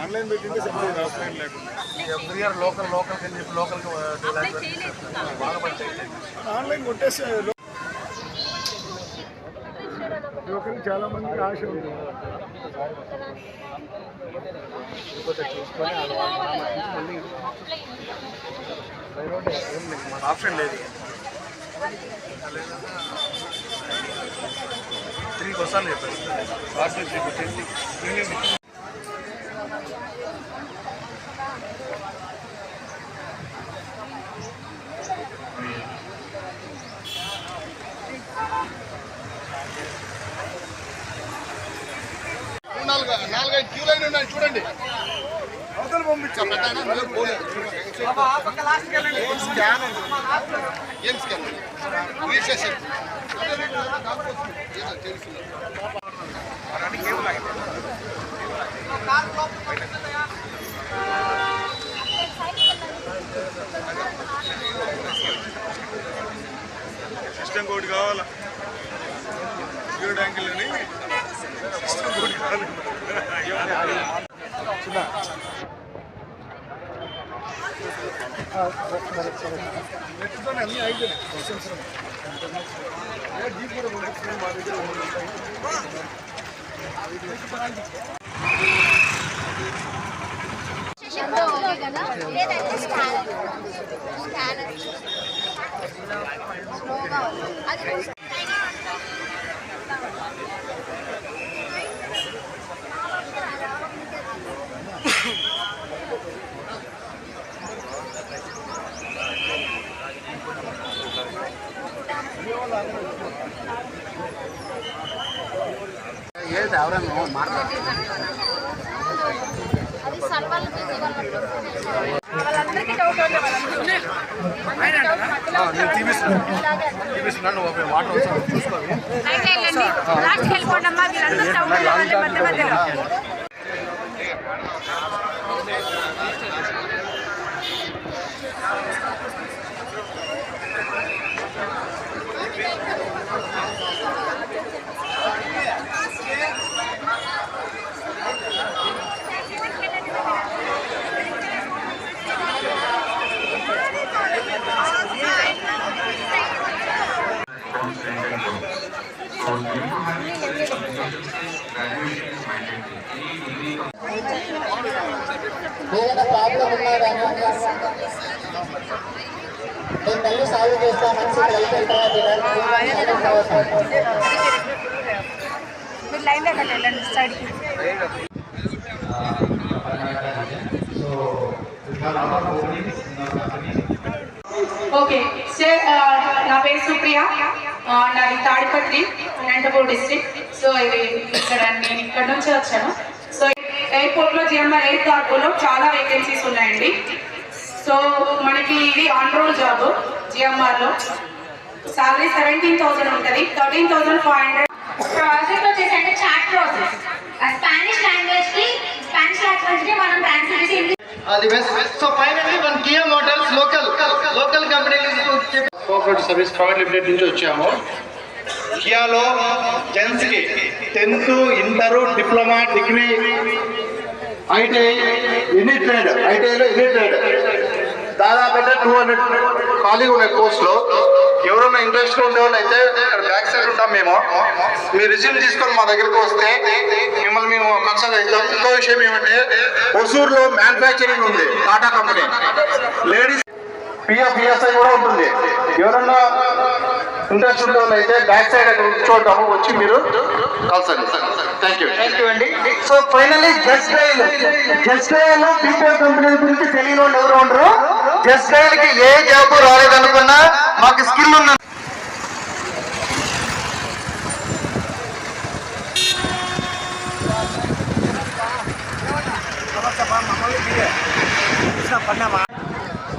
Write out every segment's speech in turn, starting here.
Online పెట్టింటే సరిపోయింది offline లేకుండా every year local local చెప్పి లోకల్ బాగా పడతాయి ఆన్లైన్ కొట్టేస్తే యువకులు చాలా మందికి ఆశ ఉంది లేకపోతే చూసుకొని అది వాళ్ళ నామ తీసి మళ్ళీ ప్రైవేట్ ఏం ఆశ ఉంది. ఆప్షన్ లేదు. త్రీకి వస్తాను చెప్పారు. ఫాస్ట్ నాలుగు నాలుగైదు క్యూ లైన్ ఉన్నాయి చూడండి. అవతల పంపించాం. స్కాన్ ఏం స్కాన్ రిజిస్ట్రేషన్ సిస్టమ్ కోడ్ కావాలా? యాంగిల్ అని సిస్టమ్ కోడ్ కదా లేదంటే స్కానర్ స్కానర్ స్లోగా ఉంది. అది కొంచెం ఏది ఎవరైనా మాట్లాడుతున్నారు అది సర్వాలు బిజీ వాళ్ళందరికీ డౌట్ ఉండే వాళ్ళందరూ నేను తీపిస్తున్నాను తీపిస్తున్నాను వాటర్ వచ్చి చూసుకోవాలి వెళ్ళిపోండి అమ్మా వీళ్ళందరూ ప్రాబ్లం ఉన్నదని నేను మళ్ళీ సాల్వ్ చేస్తాను మంచి కలిపి మీరు లైన్ దగ్గర వెళ్ళండి స్టడీకి ఓకే సార్ నా పేరు సుప్రియ ఆ, నాది తాడిపత్రి అనంతపూర్ డిస్ట్రిక్ట్. సో ఇది ఇక్కడ నేను ఇక్కడ నుంచి వచ్చాను. సో ఎయిర్పోర్ట్లో జిఎంఆర్ ఎయిర్ కార్గోలో చాలా వేకెన్సీస్ ఉన్నాయండి. సో మనకి ఇది ఆన్ రోల్ జాబ్ జిఎంఆర్లో. సాలరీ సెవెంటీన్ థౌసండ్ ఉంటుంది. Thirteen thousand five hundred project వచ్చేసి అంటే చాట్ ప్రాసెస్ స్పానిష్ లాంగ్వేజ్కి స్పానిష్ లాంగ్వేజ్కి మనం ట్రాన్స్లేట్ చేసి అది బెస్ట్ సో ఫైనల్లీ మన Kia Motors local local company cooperative service private limited నుంచి వచ్చాము. కియాలో జెంట్స్కి tenth inter diploma degree ITI any trade? ఐటీఐలో any trade? దాదాపు టూ హండ్రెడ్ ఖాళీగా ఉన్నాయి కోర్సులో. ఎవరైనా ఇంట్రెస్ట్ ఉండేవాళ్ళు అయితే ఇక్కడ బ్యాక్ సైడ్ ఉంటాం మేము. మీ రిజ్యూమ్ తీసుకొని మా దగ్గరికి వస్తే మిమ్మల్ని మేము కన్సల్ట్ అవుతాం ఇంకో విషయం ఏమంటే హొసూరులో మ్యానుఫ్యాక్చరింగ్ ఉంది Tata company. Ladies PF PSI కూడా ఉంటుంది. ఎవరన్నా ఇంట్రెస్ట్ ఉండే అయితే బ్యాక్ సైడ్ అక్కడ కూర్చోటాము వచ్చి మీరు కలసండి. థ్యాంక్ యూ థ్యాంక్ యూ అండి. So finally just dial just dial BPO company గురించి తెలియని వాళ్ళు ఎవరు ఉండరు? జస్ట్ డయల్కి ఏ జాబ్ రాలేదనుకున్నా మాకు స్కిల్ ఉన్న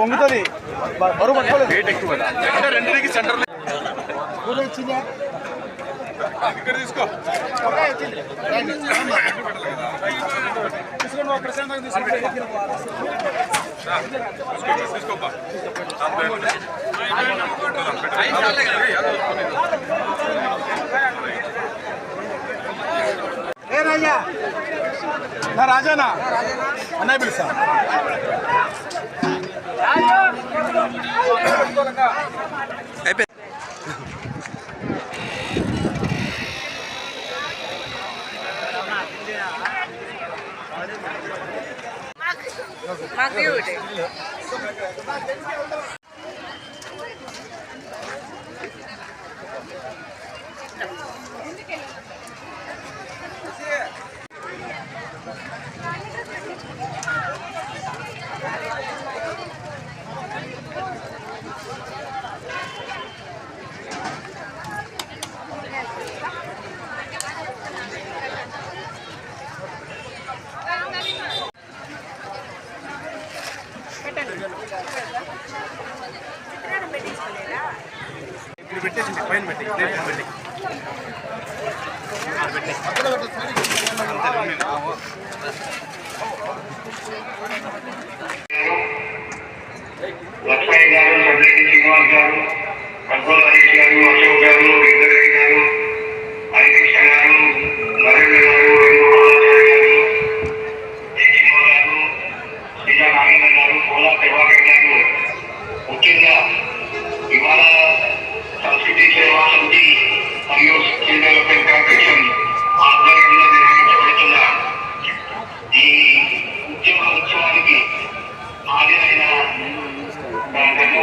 వంగుతుంది. బరువు పట్టుకోలేదు. వెయిట్ ఎక్కువ అంటే రెండింటికి సెంటర్ ఇక్కడ తీసుకో. తీసుకోపా. ఏ రాజా? నా రాజానా? అన్నయ్య పిలుస్తా. மாத்தியே விட்டு ఇప్పుడు పెట్టేసింది పైన పెట్టి ప్లేట్ పెట్టి గారు సబ్జెక్ట్ శ్రీనివాస్ గారు కంట్రోల్ హరీష్ గారు అశోక్ గారు వెంకటేష్ Thank you.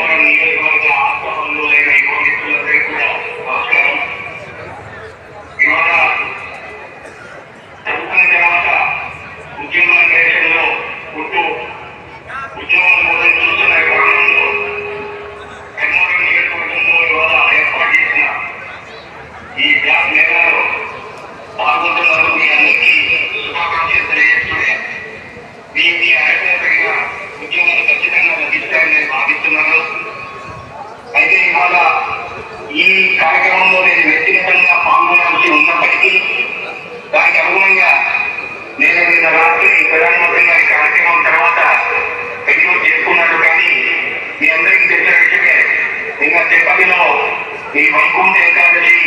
వైకుంఠ ఏకాదశి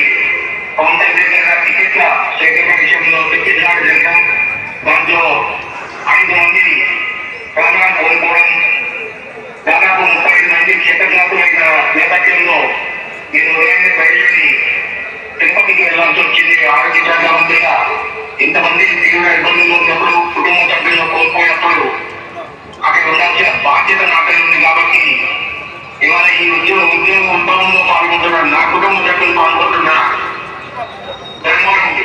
పవన్ టికెట్ల సేకరణ విషయంలో జరగడం దాంట్లో ఐదు మంది ప్రాణాలు కోల్పోవడం దాదాపు ముప్పై మంది క్షేత్రజ్ఞాతులైన నేపథ్యంలో నేను బయలుదేరి తిరుపతికి వెళ్ళాల్సి వచ్చింది ఆరోగ్య జాగ్రత్తగా ఇంతమంది తీవ్ర ఇబ్బందులు ఉన్నప్పుడు కుటుంబ సభ్యులను కోల్పోయినప్పుడు అక్కడ ఉండాల్సిన బాధ్యత నాపై ఉంది కాబట్టి ఇవాళ ఈ ఉద్యోగ ఉద్యోగ ఉద్యమంలో పాల్గొంటున్నాడు. నా కుటుంబ సభ్యులు పాల్గొంటున్నారా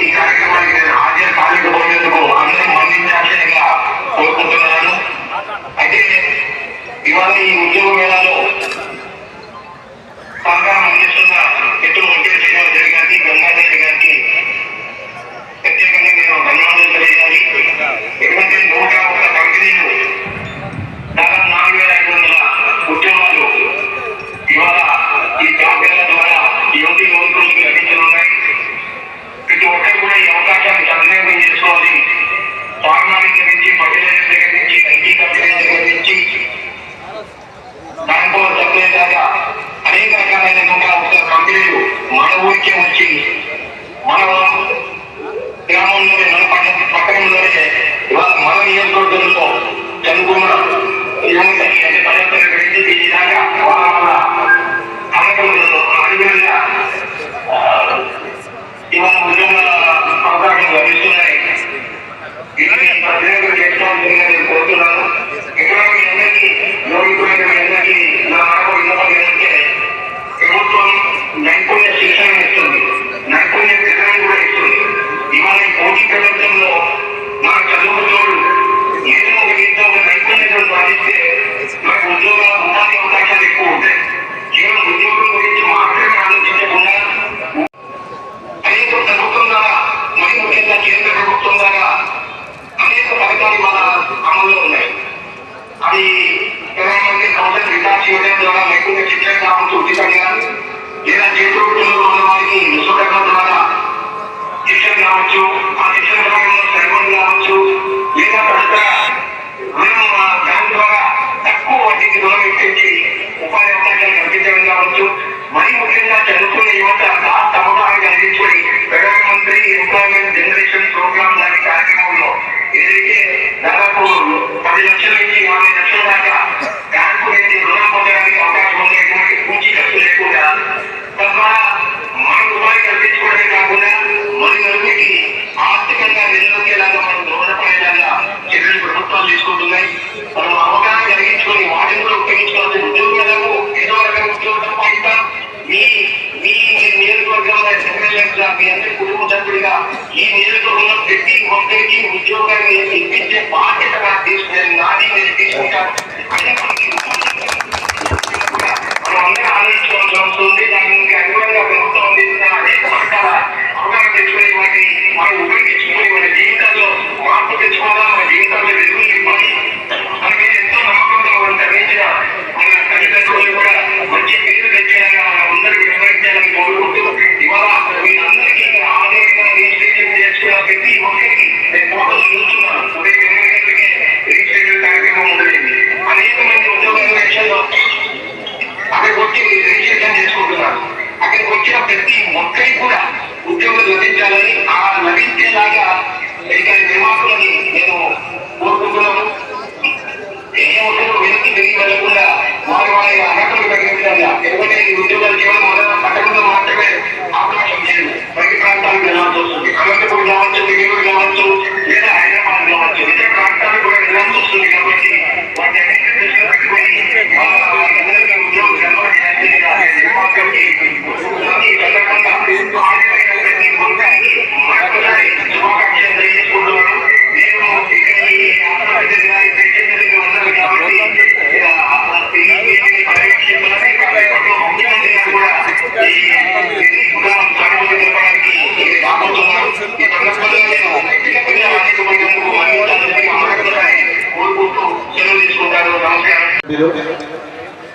ఈ కార్యక్రమానికి నేను హాజరు కాలేకపోయేందుకు అందరూ మన్నించాల్సిందిగా కోరుకుంటున్నాను. అయితే ఇవాళ ఈ ఉద్యోగ వేళలో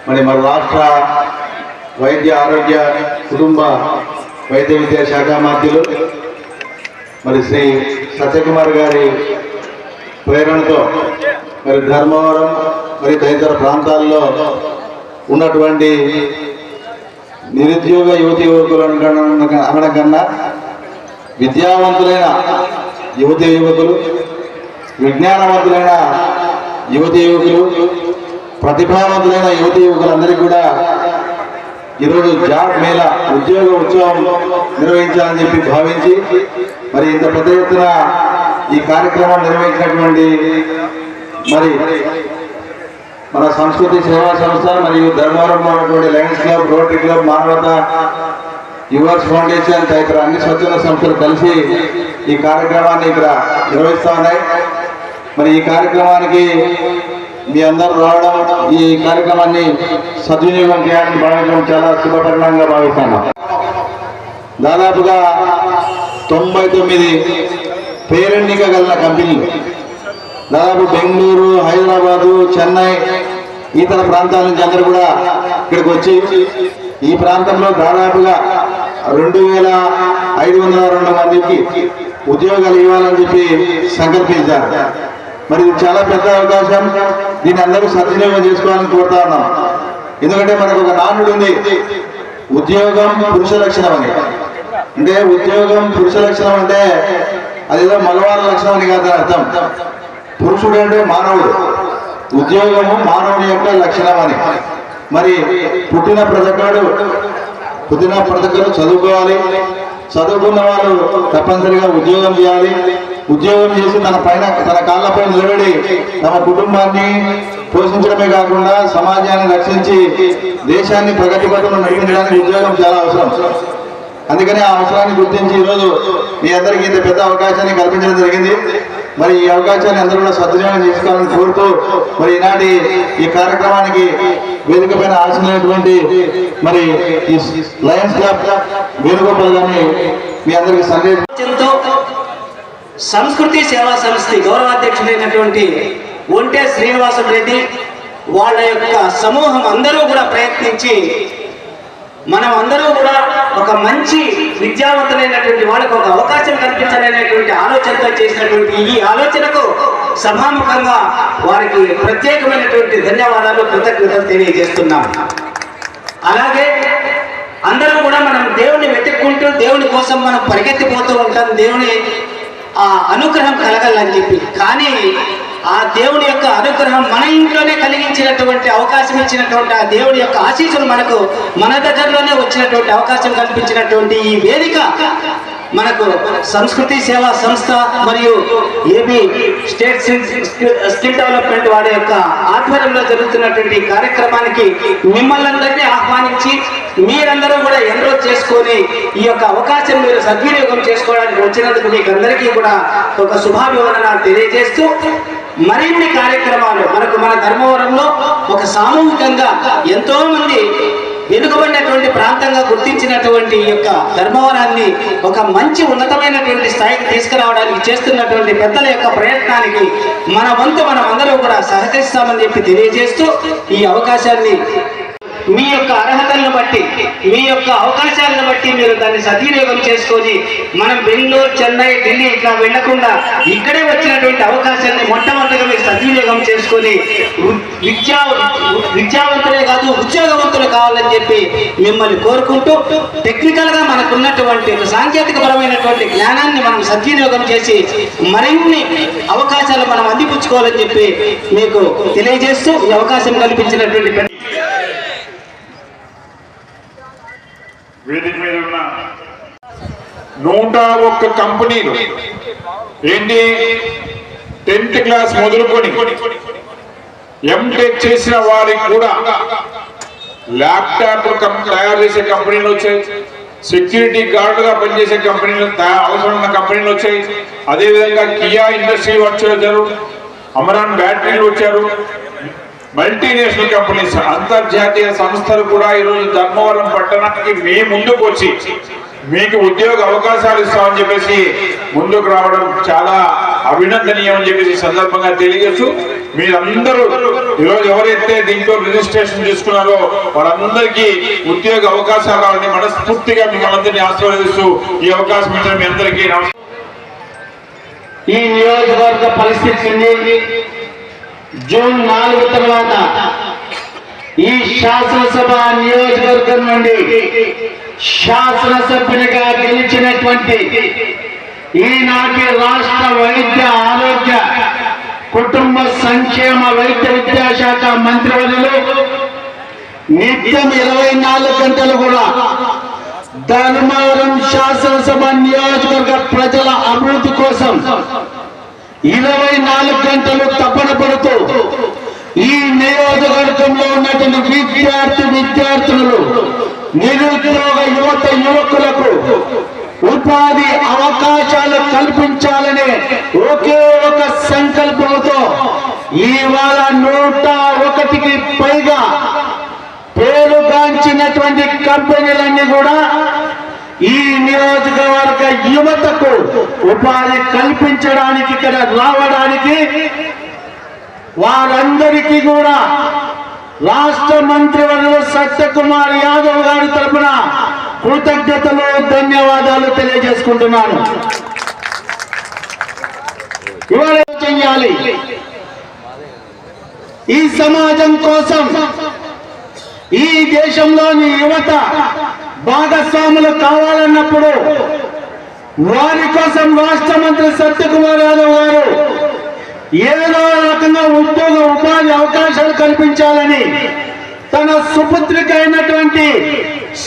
మరి మన రాష్ట్ర వైద్య ఆరోగ్య కుటుంబ వైద్య విద్యా శాఖ మాధ్యులు మరి శ్రీ సత్యకుమార్ గారి ప్రేరణతో మరి ధర్మవరం మరి తదితర ప్రాంతాల్లో ఉన్నటువంటి నిరుద్యోగ యువతి యువకులు అనడం కన్నా విద్యావంతులైన యువతి యువకులు విజ్ఞానవంతులైన యువతి యువకులు ప్రతిభావంతులైన యువతి యువకులందరికీ కూడా ఈరోజు జాబ్ మేళ ఉద్యోగ ఉత్సవం నిర్వహించాలని చెప్పి భావించి మరి ఇంత పెద్ద ఎత్తున ఈ కార్యక్రమం నిర్వహించినటువంటి మరి మన సంస్కృతి సేవా సంస్థ మరియు ధర్మవరంలో ఉన్నటువంటి Lions Club Rotary Club Manavata Yours Foundation తదితర అన్ని స్వచ్ఛంద సంస్థలు కలిసి ఈ కార్యక్రమాన్ని ఇక్కడ నిర్వహిస్తూ ఉన్నాయి. మరి ఈ కార్యక్రమానికి మీ అందరూ రావడం ఈ కార్యక్రమాన్ని సద్వినియోగం చేయాలని భావించడం చాలా శుభపరిణామంగా భావిస్తాను. దాదాపుగా తొంభై తొమ్మిది పేరెన్నిక గల కంపెనీలు దాదాపు బెంగళూరు హైదరాబాదు చెన్నై ఇతర ప్రాంతాల నుంచి అందరూ కూడా ఇక్కడికి వచ్చి ఈ ప్రాంతంలో దాదాపుగా రెండు వేల ఐదు వందల రెండు మందికి ఉద్యోగాలు ఇవ్వాలని చెప్పి సంకల్పించారు. మరి ఇది చాలా పెద్ద అవకాశం. దీన్ని అందరూ సద్వినియోగం చేసుకోవాలని కోరుతా ఉన్నాం. ఎందుకంటే మనకు ఒక నానుడు ఉంది. ఉద్యోగం పురుష లక్షణం అని. అంటే ఉద్యోగం పురుష లక్షణం అంటే అదేదో మగవాళ్ళ లక్షణం అని కాదు అర్థం. పురుషుడు అంటే మానవుడు. ఉద్యోగము మానవుని యొక్క లక్షణం అని. మరి పుట్టిన ప్రతకాడు పుట్టిన ప్రతకలు చదువుకోవాలి. చదువుకున్న వాళ్ళు తప్పనిసరిగా ఉద్యోగం చేయాలి. ఉద్యోగం చేసి తన పైన తన కాళ్ళపై నిలబడి తమ కుటుంబాన్ని పోషించడమే కాకుండా సమాజాన్ని రక్షించి దేశాన్ని ప్రగతి పథంలో నడిపించడానికి ఉద్యోగం చాలా అవసరం. అందుకని ఆ అవసరాన్ని గుర్తించి ఈరోజు మీ అందరికీ ఇంత పెద్ద అవకాశాన్ని కల్పించడం జరిగింది. మరి ఈ అవకాశాన్ని అందరూ కూడా సద్వినియోగం చేసుకోవాలని కోరుతూ మరి ఈనాటి ఈ కార్యక్రమానికి వేదిక పైన ఆశించినటువంటి మరి ఈ లయన్స్ క్లబ్ వేణుగోపాల్ గారిని మీ అందరికీ సందేశం సంస్కృతి సేవా సంస్థ గౌరవాధ్యక్షుడైనటువంటి ఒంటే శ్రీనివాసం రెడ్డి వాళ్ళ యొక్క సమూహం అందరూ కూడా ప్రయత్నించి మనం అందరూ కూడా ఒక మంచి విద్యావంతులైనటువంటి వాళ్ళకు ఒక అవకాశం కల్పించాలనేటువంటి ఆలోచనతో చేసినటువంటి ఈ ఆలోచనకు సభాముఖంగా వారికి ప్రత్యేకమైనటువంటి ధన్యవాదాలు కృతజ్ఞతలు తెలియజేస్తున్నాం. అలాగే అందరూ కూడా మనం దేవుణ్ణి వెతుక్కుంటూ దేవుని కోసం మనం పరిగెత్తిపోతూ ఉంటాం. దేవుని ఆ అనుగ్రహం కలగాలని చెప్పి. కానీ ఆ దేవుడి యొక్క అనుగ్రహం మన ఇంట్లోనే కలిగించినటువంటి అవకాశం ఇచ్చినటువంటి ఆ దేవుడి యొక్క ఆశీస్సులు మనకు మన దగ్గరలోనే వచ్చినటువంటి అవకాశం కల్పించినటువంటి ఈ వేదిక మనకు సంస్కృతి సేవా సంస్థ మరియు ఏబీ స్టేట్ స్కిల్ డెవలప్మెంట్ వారి యొక్క ఆధ్వర్యంలో జరుగుతున్నటువంటి కార్యక్రమానికి మిమ్మల్ని అందరినీ ఆహ్వానించి మీరందరూ కూడా ఎన్రోల్ చేసుకొని ఈ యొక్క అవకాశం మీరు సద్వినియోగం చేసుకోవడానికి వచ్చినందుకు మీకు అందరికీ కూడా ఒక శుభాభివందనాలు తెలియజేస్తూ మరిన్ని కార్యక్రమాలు మనకు మన ధర్మవరంలో ఒక సామూహికంగా ఎంతో మంది వెనుకబడినటువంటి ప్రాంతంగా గుర్తించినటువంటి ఈ యొక్క ధర్మవరాన్ని ఒక మంచి ఉన్నతమైనటువంటి స్థాయికి తీసుకురావడానికి చేస్తున్నటువంటి పెద్దల యొక్క ప్రయత్నానికి మన వంతు మనం అందరూ కూడా సహకరిస్తామని చెప్పి తెలియజేస్తూ ఈ అవకాశాన్ని మీ యొక్క అర్హతలను బట్టి మీ యొక్క అవకాశాలను బట్టి మీరు దాన్ని సద్వినియోగం చేసుకొని మనం బెంగళూరు చెన్నై ఢిల్లీ ఇట్లా వెళ్ళకుండా ఇక్కడే వచ్చినటువంటి అవకాశాన్ని మొట్టమొదటిగా మీరు సద్వినియోగం చేసుకొని విద్యా విద్యావంతులే కాదు ఉద్యోగవంతులు కావాలని చెప్పి మిమ్మల్ని కోరుకుంటూ టెక్నికల్గా మనకున్నటువంటి సాంకేతిక పరమైనటువంటి జ్ఞానాన్ని మనం సద్వినియోగం చేసి మరిన్ని అవకాశాలు మనం అందిపుచ్చుకోవాలని చెప్పి మీకు తెలియజేస్తూ ఈ అవకాశం కల్పించినటువంటి వేదిక మీద ఉన్న నూట ఒక్క కంపెనీలు ఏంటి? టెన్త్ క్లాస్ మొదలుకొని ఎంటెక్ చేసిన వారికి కూడా ల్యాప్టాప్ తయారు చేసే కంపెనీలు వచ్చాయి. సెక్యూరిటీ గార్డుగా పనిచేసే కంపెనీలు అవసరం ఉన్న కంపెనీలు వచ్చాయి. అదేవిధంగా కియా ఇండస్ట్రీ వచ్చారు. అమరాన్ బ్యాటరీలు వచ్చారు. మల్టీనేషనల్ కంపెనీస్ అంతర్జాతీయ సంస్థలు కూడా ఈరోజు ధర్మవరం పట్టణానికి మీ ముందుకు వచ్చి మీకు ఉద్యోగ అవకాశాలు ఇస్తామని చెప్పేసి ముందుకు రావడం చాలా అభినందనీయం అని చెప్పేసి సందర్భంగా తెలియజేస్తూ మీరందరూ ఈరోజు ఎవరైతే దీంట్లో రిజిస్ట్రేషన్ చేసుకున్నారో వాళ్ళందరికీ ఉద్యోగ అవకాశాలు రావాలని మనస్ఫూర్తిగా మిమ్మల్ని అందరినీ ఆశీర్వదిస్తూ ఈ అవకాశం ఇచ్చిన మీ అందరికీ ఈ నియోజకవర్గ పరిస్థితి జూన్ నాలుగు తర్వాత ఈ శాసనసభ నియోజకవర్గం నుండి శాసనసభ్యునిగా గెలిచినటువంటి ఈనాటి రాష్ట్ర వైద్య ఆరోగ్య కుటుంబ సంక్షేమ వైద్య విద్యాశాఖ మంత్రివర్యులు నిత్యం ఇరవై నాలుగు గంటలు కూడా ధర్మవరం శాసనసభ నియోజకవర్గ ప్రజల అభివృద్ధి కోసం ఇరవై నాలుగు గంటలు తపన పడుతూ ఈ నియోజకవర్గంలో ఉన్నటువంటి విద్యార్థి విద్యార్థులు నిరుద్యోగ యువత యువకులకు ఉపాధి అవకాశాలు కల్పించాలనే ఒకే ఒక సంకల్పంతో ఇవాళ నూట ఒకటికి పైగా పేరుగాంచినటువంటి కంపెనీలన్నీ కూడా ఈ నియోజకవర్గ యువతకు ఉపాధి కల్పించడానికి ఇక్కడ రావడానికి వారందరికీ కూడా రాష్ట్ర మంత్రివర్యులు సత్యకుమార్ యాదవ్ గారి తరపున కృతజ్ఞతలు ధన్యవాదాలు తెలియజేసుకుంటున్నాను. ఇవాళ చెయ్యాలి? ఈ సమాజం కోసం ఈ దేశంలోని యువత భాగస్వాములు కావాలన్నప్పుడు వారి కోసం రాష్ట్ర మంత్రి సత్యకుమార్ యాదవ్ గారు ఏదో రకంగా ఉద్యోగ ఉపాధి అవకాశాలు కల్పించాలని తన సుపుత్రిక అయినటువంటి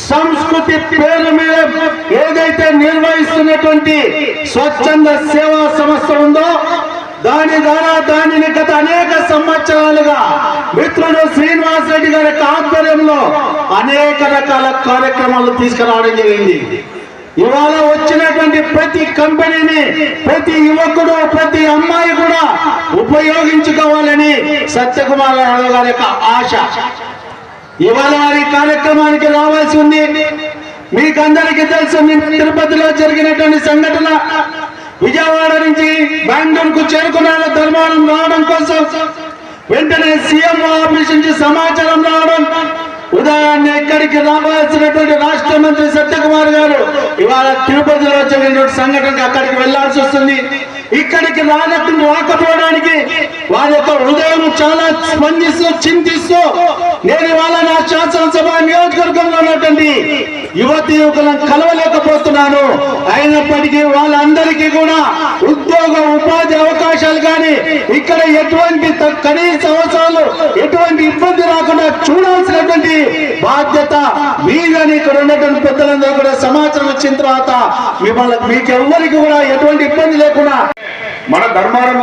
సంస్కృతి పేరు మీద ఏదైతే నిర్వహిస్తున్నటువంటి స్వచ్ఛంద సేవా సంస్థ ఉందో దాని ద్వారా దానిని గత అనేక సంవత్సరాలుగా మిత్రుడు శ్రీనివాస్ రెడ్డి గారి ఆధ్వర్యంలో అనేక రకాల కార్యక్రమాలు తీసుకురావడం జరిగింది. ఇవాళ వచ్చినటువంటి ప్రతి కంపెనీని ప్రతి యువకుడు ప్రతి అమ్మాయి కూడా ఉపయోగించుకోవాలని సత్యకుమార్ యాదవ్ గారి యొక్క ఆశ. ఇవాళ వారి కార్యక్రమానికి రావాల్సి ఉంది. మీకందరికీ తెలుసు నిన్న తిరుపతిలో జరిగినటువంటి సంఘటన. విజయవాడ నుంచి బెంగళూరుకు చేరుకున్నాను ధర్మానం రావడం కోసం వెంటనే సీఎం ఆఫీస్ నుంచి సమాచారం రావడం ఉదయాన్నే ఇక్కడికి రావాల్సినటువంటి రాష్ట్ర మంత్రి సత్యకుమార్ గారు ఇవాళ తిరుపతిలో జరిగినటువంటి సంఘటనకి అక్కడికి వెళ్ళాల్సి వస్తుంది. ఇక్కడికి రానట్టు రాకపోవడానికి వారి యొక్క హృదయం చాలా స్పందిస్తూ చింతిస్తూ నేను ఇవాళ నా శాసనసభ నియోజకవర్గంలో ఉన్నటువంటి యువతి యువకులను కలవలేకపోతున్నాను. అయినప్పటికీ వాళ్ళందరికీ కూడా ఉద్యోగ ఉపాధి అవకాశాలు కానీ ఇక్కడ ఎటువంటి కనీస అవసరాలు ఎటువంటి ఇబ్బంది రాకుండా చూడాల్సినటువంటి బాధ్యత మీదని ఇక్కడ ఉన్నటువంటి పెద్దలందరూ కూడా సమాచారం వచ్చిన తర్వాత మిమ్మల్ని మీకెవ్వరికి కూడా ఎటువంటి ఇబ్బంది లేకుండా మన ధర్మారం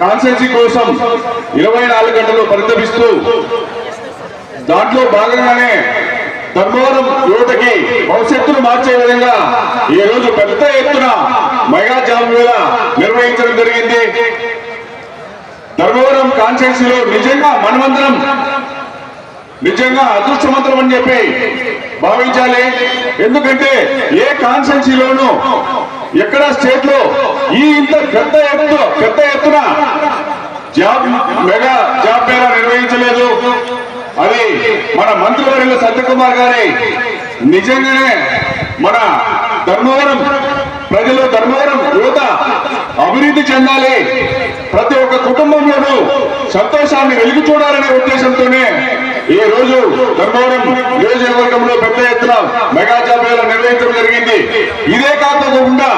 కాన్సెన్సీ కోసం ఇరవై నాలుగు గంటలు పరితపిస్తూ దాంట్లో భాగంగానే ధర్మవరం యువతకి భవిష్యత్తును మార్చే విధంగా ఈ రోజు పెద్ద ఎత్తున మెగా జాబ్ వేళ నిర్వహించడం జరిగింది. ధర్మవరం కాన్సెన్సీలో నిజంగా మనమందరం నిజంగా అదృష్టవంతులం అని చెప్పి భావించాలి. ఎందుకంటే ఏ కాన్సెన్సీలోనూ ఎక్కడ స్టేట్లో ఈ ఇంత పెద్ద ఎత్తు పెద్ద ఎత్తున జాబ్ మెగా జాబ్ మేళా నిర్వహించలేదు. అది మన మంత్రివర్యులు సత్యకుమార్ గారి నిజంగానే మన ధర్మవరం ప్రజలు ధర్మవరం యువత అభివృద్ధి చెందాలి. ప్రతి ఒక్క కుటుంబంలోనూ సంతోషాన్ని వెలుగు చూడాలనే ఉద్దేశంతోనే ఈ రోజు ధర్మవరం నియోజకవర్గంలో పెద్ద ఎత్తున మెగా జాబ్ మేళా నిర్వహించడం జరిగింది. ఇదే కాకుండా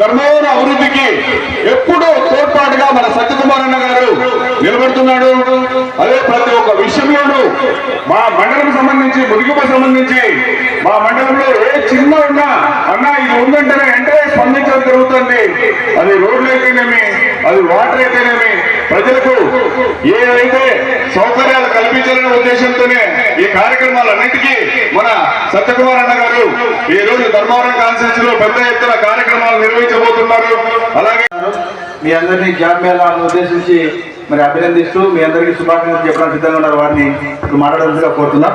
ధర్మవరం అభివృద్ధికి ఎప్పుడూ తోడ్పాటుగా మన సత్యకుమార్ అన్న గారు నిలబడుతున్నాడు. అదే ప్రతి ఒక్క విషయంలోనూ మా మండలం సంబంధించి మురిగిప సంబంధించి మా మండలంలో ఏ చిన్న ఉన్నా అన్న ఇది ఉందంటేనే వెంటనే స్పందించడం జరుగుతుంది. అది రోడ్లు అయితేనేమి అది వాటర్ అయితేనేమి ప్రజలకు ఏవైతే సౌకర్యాలు కల్పించాలనే ఉద్దేశంతోనే ఈ కార్యక్రమాలన్నిటికీ మన సత్యకుమార్ అన్న గారు ఈ రోజు ధర్మవరం కాన్స్టిట్యూన్సీ లో పెద్ద ఎత్తున కార్యక్రమాలు నిర్వహించబోతున్నారు. అలాగే మీ అందరినీ జాబ్ ఉద్దేశించి మరి అభినందిస్తూ మీ అందరికీ శుభాకాంక్షలు చెప్పడానికి సిద్ధంగా ఉన్నారు వారిని. ఇప్పుడు కోరుతున్నాం.